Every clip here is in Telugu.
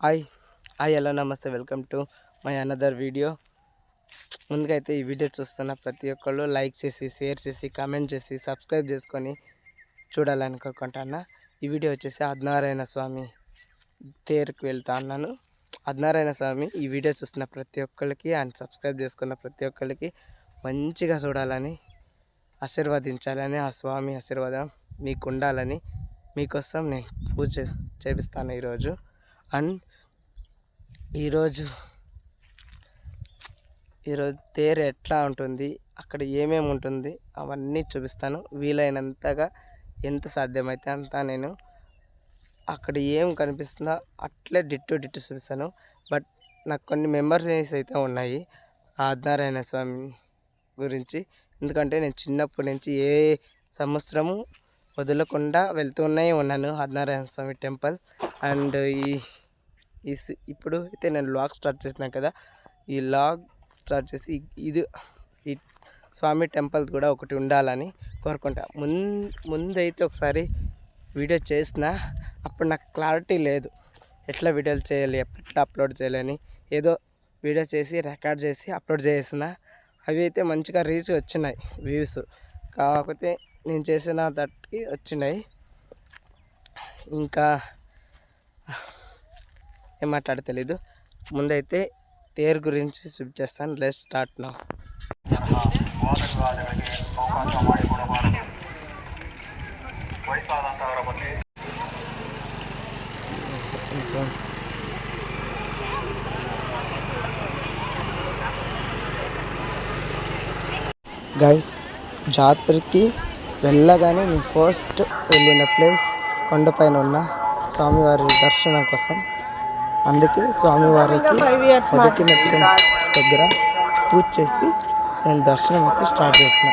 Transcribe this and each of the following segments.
Hi hi hello namaste. Welcome to my another video ముందుకైతే ఈ వీడియో చూస్తున్న ప్రతి ఒక్కళ్ళు లైక్ చేసి షేర్ చేసి కామెంట్ చేసి సబ్స్క్రైబ్ చేసుకొని చూడాలని కోరుకుంటున్నా. ఈ వీడియో వచ్చేసి ఆదినారాయణ స్వామి తేరుకు వెళ్తా ఉన్నాను. ఆదినారాయణ స్వామి ఈ వీడియో చూస్తున్న ప్రతి ఒక్కరికి అండ్ సబ్స్క్రైబ్ చేసుకున్న ప్రతి ఒక్కరికి మంచిగా చూడాలని ఆశీర్వదించాలని ఆ స్వామి ఆశీర్వాదం మీకు ఉండాలని మీకోసం నేను పూజ చేపిస్తాను ఈరోజు. అండ్ ఈరోజు ఈరోజు తేరు ఎట్లా ఉంటుంది అక్కడ ఏమేమి ఉంటుంది అవన్నీ చూపిస్తాను. వీలైనంతగా ఎంత సాధ్యమైతే అంత నేను అక్కడ ఏం కనిపిస్తుందో అట్లే డిట్టు డిట్టు చూపిస్తాను. బట్ నాకు కొన్ని మెమరీస్ అయితే ఉన్నాయి. ఆదినారాయణ స్వామి గురించి. ఎందుకంటే నేను చిన్నప్పటి నుంచి ఏ సంవత్సరము వదలకుండా వెళ్తూనే ఉన్నాను. ఆదినారాయణ స్వామి టెంపుల్ అండ్ ఈ ఈ ఇప్పుడు అయితే నేను లాగ్ స్టార్ట్ చేసినా కదా ఈ లాగ్ స్టార్ట్ చేసి ఇది ఈ స్వామి టెంపుల్ కూడా ఒకటి ఉండాలని కోరుకుంటా. ముం ముందైతే ఒకసారి వీడియో చేసిన అప్పుడు నాకు క్లారిటీ లేదు. ఎట్లా వీడియోలు చేయాలి ఎట్లా అప్లోడ్ చేయాలని ఏదో వీడియో చేసి రికార్డ్ చేసి అప్లోడ్ చేసిన అవి అయితే మంచిగా రీచ్ వచ్చినాయి వ్యూస్. కాకపోతే నేను చేసిన దట్కి వచ్చినాయి. ఇంకా ఏం మాట్లాడతలేదు. ముందైతే తేరు గురించి స్విప్ చేస్తాను. లెస్ స్టార్ట్ నా గైస్ జాతరకి వెళ్ళగానే నేను ఫస్ట్ వెళ్ళిన ప్లేస్ కొండపైన ఉన్న స్వామివారి దర్శనం కోసం. అందుకే స్వామివారికి మొదటి మెట్టు దగ్గర పూజ చేసి నేను దర్శనం అయితే స్టార్ట్ చేసిన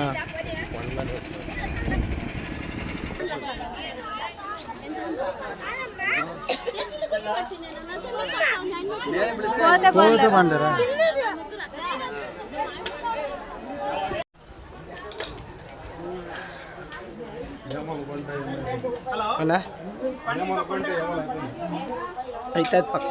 ఆ. అవునా అయితే పక్క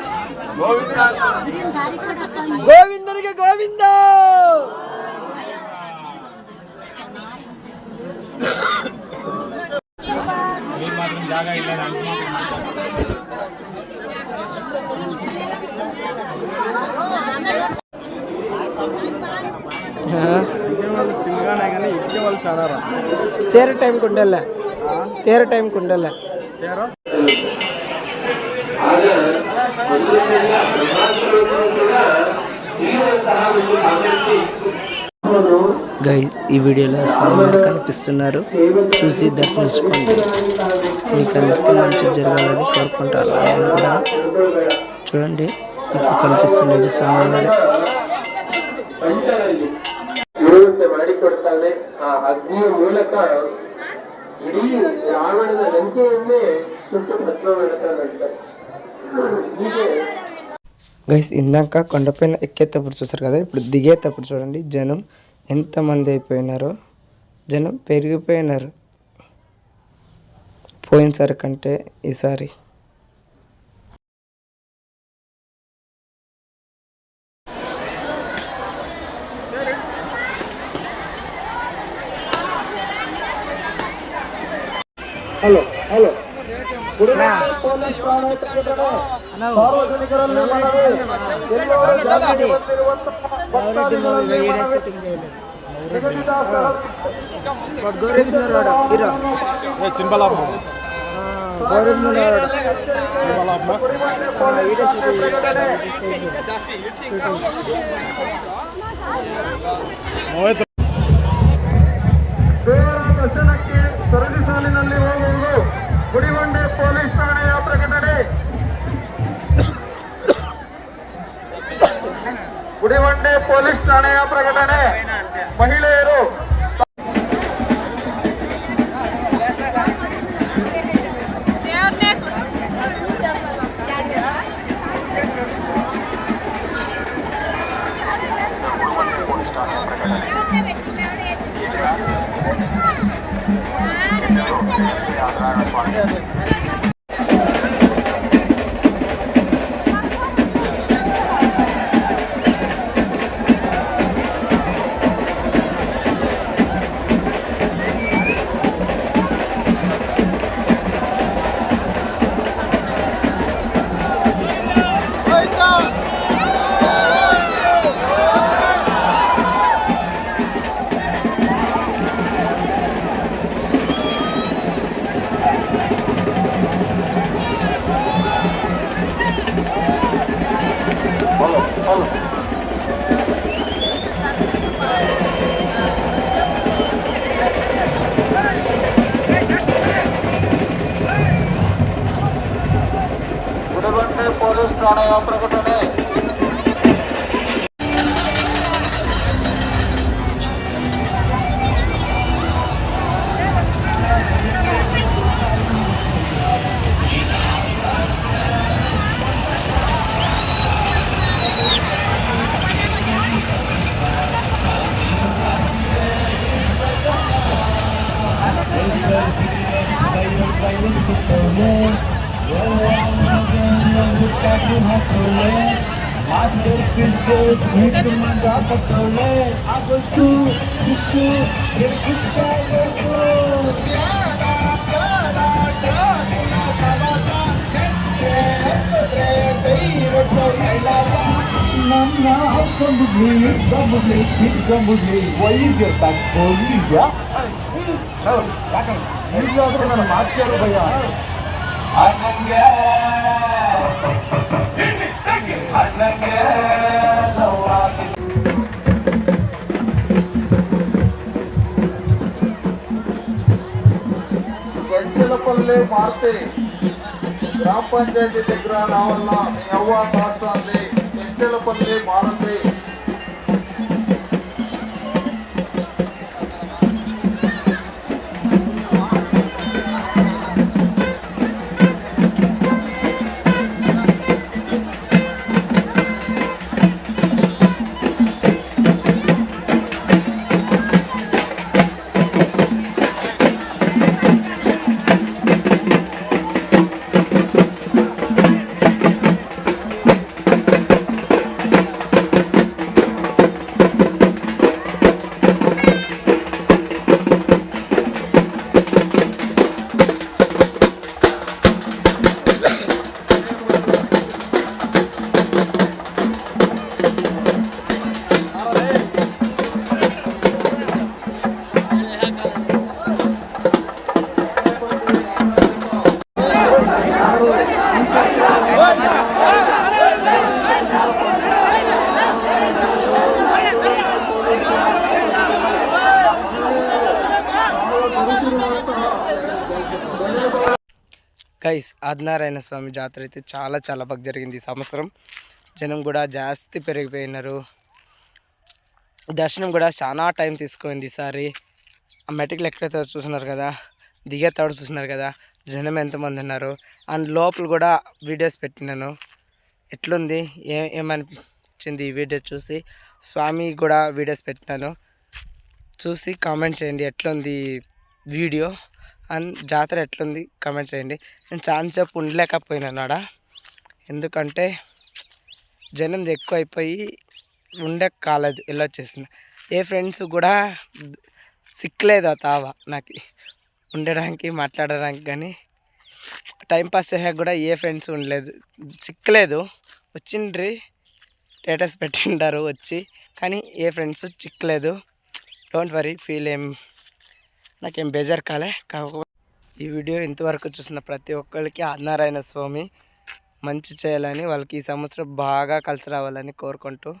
గోవిందనికి గోవింద తేరు టైంకి ఉండాల తేరు టైంకి ఉండాల గై ఈ వీడియోలో స్వామివారు కనిపిస్తున్నారు చూసి దర్శించుకోండి మీకు అందరికీ మంచి జరగాలని కోరుకుంటాను నేను కూడా చూడండి ఇప్పుడు కనిపిస్తున్నది స్వామివారు ఏ ದೇವತೆ ಮಾಡಿಕೊಡ್ತಾನೆ ಆ ಅಗ್ನಿಯ ಮೂಲಕ ಇಡೀ ರಾವಣನ ಲಂಕೆಯನ್ನೇ ಸುಟ್ಟು ಭಸ್ಮ ಮಾಡ್ತಾನಂತೆ ಹೀಗೆ గైస్ ఇందాక కొండపైన ఎక్కేటప్పుడు చూస్తారు కదా ఇప్పుడు దిగేటప్పుడు చూడండి జనం ఎంతమంది అయిపోయినారో జనం పెరిగిపోయినారు. పోయినసారి కంటే ఈసారి. హలో హలో షూటింగ్ చేయలేదు గౌరవించినారు హీరో చింబలాబు గౌరవించినారు ಗುಡಿಬಂಡೆ ಪೊಲೀಸ್ ಠಾಣೆಯ ಪ್ರಕಟಣೆ ಮಹಿಳೆಯರು প্রাণায়াম tiada, tiada, sabasa Nana, come with me, come with me, come with me. Why is your back holy, yeah? Sir, back on. ಎಲ್ಲಾದ್ರೂ ನನ್ನ ಮಾತಾಡೋ ಭಯ ಅಣ್ಣಂಗೆ ಅಣ್ಣಂಗೆ ನೋವಾಗಿ గంటలపల్లి మారుతి గ్రామ పంచాయతీ దగ్గర రావాల మీ అవ్వ కాస్తుంది గంటలపల్లి మారుతి గైస్ ఆదినారాయణ స్వామి జాతర అయితే చాలా చాలా బాగా జరిగింది ఈ సంవత్సరం. జనం కూడా జాస్తి పెరిగిపోయినారు. దర్శనం కూడా చాలా టైం తీసుకుంది ఈసారి ఆ మెటికలు ఎక్కడైతే చూస్తున్నారు కదా దిగే తాడు చూస్తున్నారు కదా జనం ఎంతమంది ఉన్నారు. అండ్ లోపల కూడా వీడియోస్ పెట్టినాను. ఎట్లుంది? ఏ ఏమనిపించింది ఈ వీడియో చూసి? స్వామి కూడా వీడియోస్ పెట్టినాను. చూసి కామెంట్ చేయండి ఎట్లుంది వీడియో. అండ్ జాతర ఎట్లుంది? కమెంట్ చేయండి. నేను చాలాసేపు ఉండలేకపోయినాను ఆడ ఎందుకంటే జనం ఎక్కువ అయిపోయి ఉండే కాలేదు వెళ్ళొచ్చేసిన ఏ ఫ్రెండ్స్ కూడా సిక్కలేదు ఆ తావ నాకు. ఉండడానికి మాట్లాడడానికి కానీ టైంపాస్ చేసాక కూడా ఏ ఫ్రెండ్స్ ఉండలేదు. చిక్కలేదు వచ్చిండ్రి స్టేటస్ పెట్టిండారు వచ్చి. కానీ ఏ ఫ్రెండ్స్ చిక్కలేదు డోంట్ వరీ ఫీల్ ఏం నాకేం బేజారు కాలే. కాకపోతే ఈ వీడియో ఇంతవరకు చూసిన ప్రతి ఒక్కరికి ఆదినారాయణ స్వామి మంచి చేయాలని వాళ్ళకి ఈ సంవత్సరం బాగా కలిసి రావాలని కోరుకుంటూ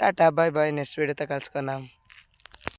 టాటా బాయ్ బాయ్. నెక్స్ట్ వీడియోతో కలుసుకున్నాం